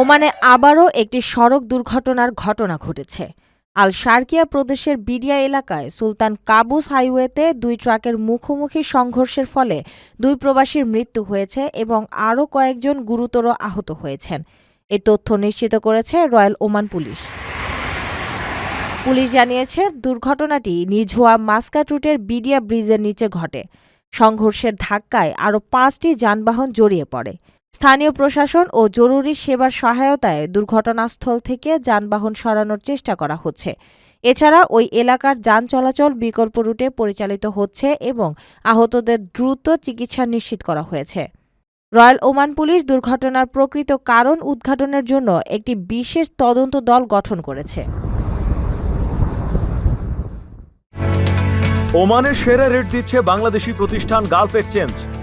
ওমানে আবারও একটি সড়ক দুর্ঘটনার ঘটনা ঘটেছে। আল শার্কিয়া প্রদেশের বিডিয়া এলাকায় সুলতান কাবুস হাইওয়েতে দুই ট্রাকের মুখোমুখি সংঘর্ষের ফলে দুই প্রবাসীর মৃত্যু হয়েছে এবং আরও কয়েকজন গুরুতর আহত হয়েছেন। এ তথ্য নিশ্চিত করেছে রয়্যাল ওমান পুলিশ। পুলিশ জানিয়েছে, দুর্ঘটনাটি নিঝুয়া মাস্কাট রুটের বিডিয়া ব্রিজের নিচে ঘটে। সংঘর্ষের ধাক্কায় আরও পাঁচটি যানবাহন জড়িয়ে পড়ে। স্থানীয় প্রশাসন ও জরুরি সেবার সহায়তায় দুর্ঘটনাস্থল থেকে যানবাহন সরানোর চেষ্টা করা হচ্ছে। এছাড়া ওই এলাকার যান চলাচল বিকল্প রুটে পরিচালিত হচ্ছে এবং আহতদের দ্রুত চিকিৎসা নিশ্চিত করা হয়েছে। রয়্যাল ওমান পুলিশ দুর্ঘটনার প্রকৃত কারণ উদ্ঘাটনের জন্য একটি বিশেষ তদন্ত দল গঠন করেছে। ওমানের সেরা রেট দিচ্ছে বাংলাদেশি প্রতিষ্ঠান গালফ এক্সচেঞ্জ।